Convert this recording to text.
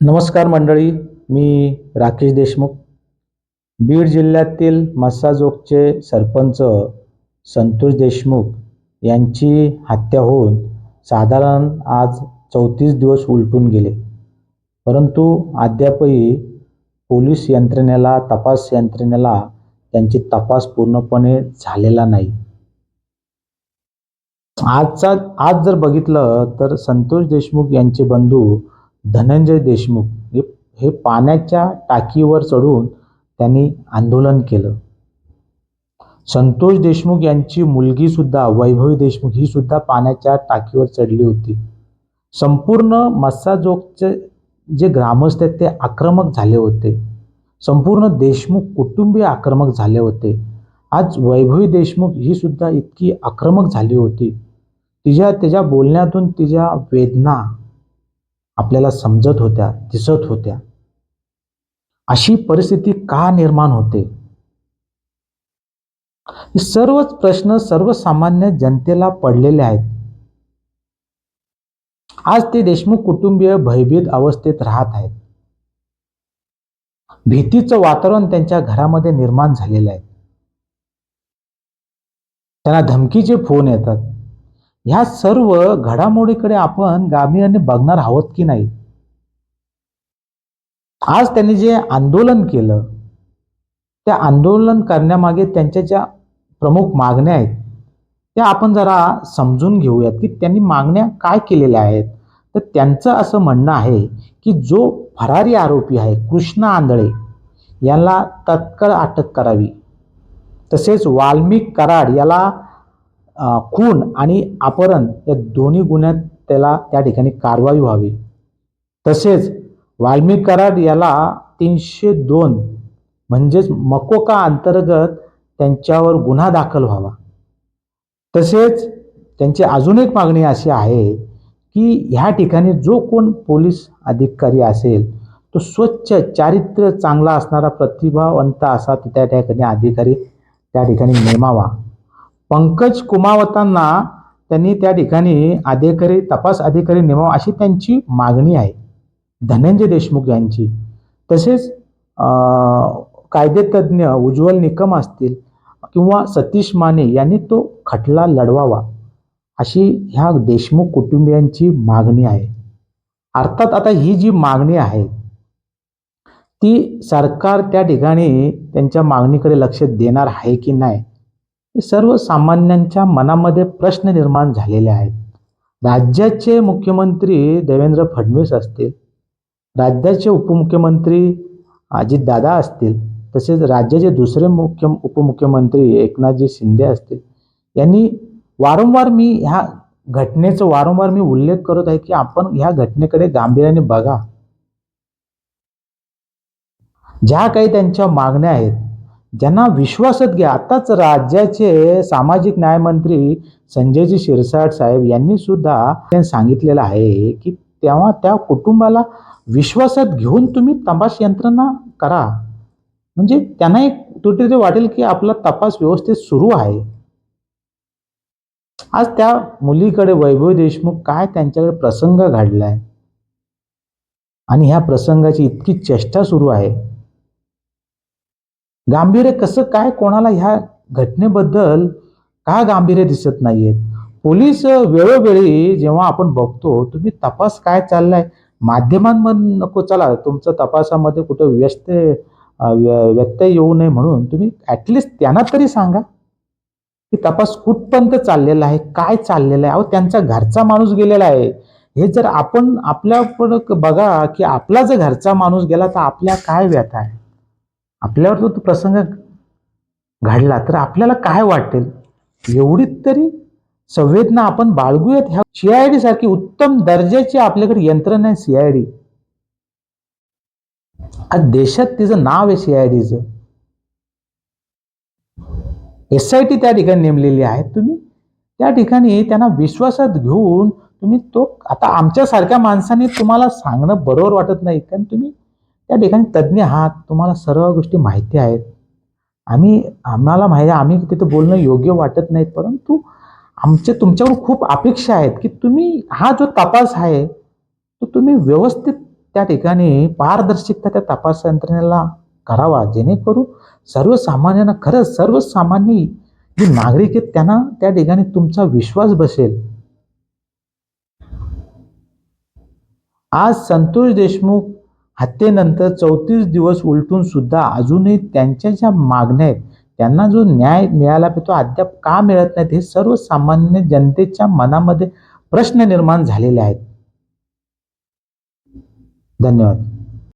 नमस्कार मंडळी मी राकेश देशमुख. बीड जिल्ह्यातील मस्साजोगचे सरपंच संतोष देशमुख यांची हत्या होऊन साधारण आज चौतीस दिवस उलटून गेले. परंतु अद्यापही पोलीस यंत्रणेला तपास यंत्रणेला त्यांची तपास पूर्णपणे झालेला नाही. आजचा आज जर बघितलं तर संतोष देशमुख यांचे बंधू धनंजय देशमुख हे हे पाण्याच्या टाकीवर चढून त्यांनी आंदोलन केलं. संतोष देशमुख यांची मुलगी सुद्धा वैभवी देशमुख ही सुद्धा पाण्याच्या टाकीवर चढली होती. संपूर्ण मस्साजोगचे जे ग्रामस्थ आहेत ते आक्रमक झाले होते. संपूर्ण देशमुख कुटुंबीय आक्रमक झाले होते. आज वैभवी देशमुख ही सुद्धा इतकी आक्रमक झाली होती. तिच्या त्याच्या बोलण्यातून तिच्या वेदना आपल्याला समजत होत्या दिसत होत्या. अशी परिस्थिती का निर्माण होते? सर्वच प्रश्न सर्वसामान्य जनतेला पडलेले आहेत. आज ते देशमुख कुटुंबीय भयभीत अवस्थेत राहत आहेत. भीतीचं वातावरण त्यांच्या घरामध्ये निर्माण झालेलं आहे. त्यांना धमकीचे फोन येतात. ह्या सर्व घडामोडीकडे आपण गांभीर्याने बघणार आहोत की नाही? आज त्यांनी जे आंदोलन केलं त्या आंदोलन करण्यामागे त्यांच्या ज्या प्रमुख मागण्या आहेत त्या आपण जरा समजून घेऊयात की त्यांनी मागण्या काय केलेल्या आहेत. तर त्यांचं असं म्हणणं आहे की जो फरारी आरोपी आहे कृष्णा आंधळे याला तत्काळ अटक करावी. तसेच वाल्मिक कराड याला खून आणि अपहरण या दोन्ही गुन्ह्यात त्याला त्या ठिकाणी कारवाई व्हावी. तसेच वाल्मिक कराड याला तीनशे दोन म्हणजेच मकोका अंतर्गत त्यांच्यावर गुन्हा दाखल व्हावा. तसेच त्यांची अजून एक मागणी अशी आहे की ह्या ठिकाणी जो कोण पोलीस अधिकारी असेल तो स्वच्छ चारित्र्य चांगला असणारा प्रतिभावंत असा त्या ठिकाणी अधिकारी त्या ठिकाणी नेमावा. पंकज कुमावतांना त्यांनी त्या ठिकाणी अधिकारी तपास अधिकारी नेमावा अशी त्यांची मागणी आहे. धनंजय देशमुख यांची. तसेच अं, कायदेतज्ञ उज्ज्वल निकम असतील किंवा सतीश माने यांनी तो खटला लढवावा अशी ह्या देशमुख कुटुंबियांची मागणी आहे. अर्थात आता ही जी मागणी आहे ती सरकार त्या ठिकाणी त्यांच्या मागणीकडे लक्ष देणार आहे की नाही? हे सर्वसामान्यांच्या मनामध्ये प्रश्न निर्माण झालेले आहेत. राज्याचे मुख्यमंत्री देवेंद्र फडणवीस असतील राज्याचे उपमुख्यमंत्री अजितदादा असतील तसेच राज्याचे दुसरे मुख्य उपमुख्यमंत्री एकनाथजी शिंदे असतील यांनी वारंवार मी ह्या घटनेचं वारंवार मी उल्लेख करत आहे की आपण ह्या घटनेकडे गांभीर्याने बघा. ज्या काही त्यांच्या मागण्या आहेत ज्यांना विश्वासात घ्या. आताच राज्याचे सामाजिक न्यायमंत्री संजयजी शिरसाट साहेब यांनी सुद्धा त्यांनी सांगितलेलं आहे की तेव्हा त्या कुटुंबाला विश्वासात घेऊन तुम्ही तपास यंत्रणा करा. म्हणजे त्यांना एक तुटीचे वाटेल की आपला तपास व्यवस्थित सुरू आहे. आज त्या मुलीकडे वैभव देशमुख काय त्यांच्याकडे प्रसंग घडलाय? आणि ह्या प्रसंगाची इतकी चेष्टा सुरू आहे. गांभीर्य कसं काय कोणाला ह्या घटनेबद्दल का गांभीर्य दिसत नाहीयेत पोलीस वेळोवेळी जेव्हा आपण बघतो तुम्ही तपास काय चाललाय? माध्यमांमध्ये नको चला तुमचं तपासामध्ये कुठं व्यस्त व्य- व्यत्यय येऊ नये म्हणून तुम्ही ॲटलिस्ट त्यांना तरी सांगा की तपास कुठपर्यंत चाललेला आहे काय चाललेलं आहे? अहो त्यांचा घरचा माणूस गेलेला आहे. हे जर आपण आपल्या पण बघा की आपला जर घरचा माणूस गेला तर आपल्या काय व्यथा आहे? आपल्यावर जो तो प्रसंग घडला तर आपल्याला काय वाटेल? एवढीच तरी संवेदना आपण बाळगूयात. ह्या सीआयडी सारखी उत्तम दर्जाची आपल्याकडे यंत्रणा आहे सीआयडी आज देशात तिचं नाव आहे सीआयडीचं एस आय टी त्या ठिकाणी नेमलेली आहे. तुम्ही त्या ठिकाणी त्यांना विश्वासात घेऊन तुम्ही तो आता आमच्यासारख्या माणसाने तुम्हाला सांगणं बरोबर वाटत नाही. कारण तुम्ही त्या ठिकाणी तज्ज्ञ आहात तुम्हाला सर्व गोष्टी माहिती आहेत. आम्ही आम्हाला माहिती आहे आम्ही तिथं बोलणं योग्य वाटत नाहीत परंतु आमचे तुमच्यावर खूप अपेक्षा आहेत की तुम्ही हा जो तपास आहे तो तुम्ही व्यवस्थित त्या ठिकाणी पारदर्शकता त्या तपास यंत्रणेला करावा जेणेकरून सर्वसामान्यांना खरंच सर्वसामान्य जे नागरिक आहेत त्यांना त्या ठिकाणी तुमचा विश्वास बसेल. आज संतोष देशमुख हत्येनंतर चौतीस दिवस उलटून सुद्धा अजूनही त्यांच्या ज्या मागण्या आहेत त्यांना जो न्याय मिळाला पाहिजे तो अद्याप का मिळत नाहीत हे सर्वसामान्य जनतेच्या मनामध्ये प्रश्न निर्माण झालेले आहेत. धन्यवाद.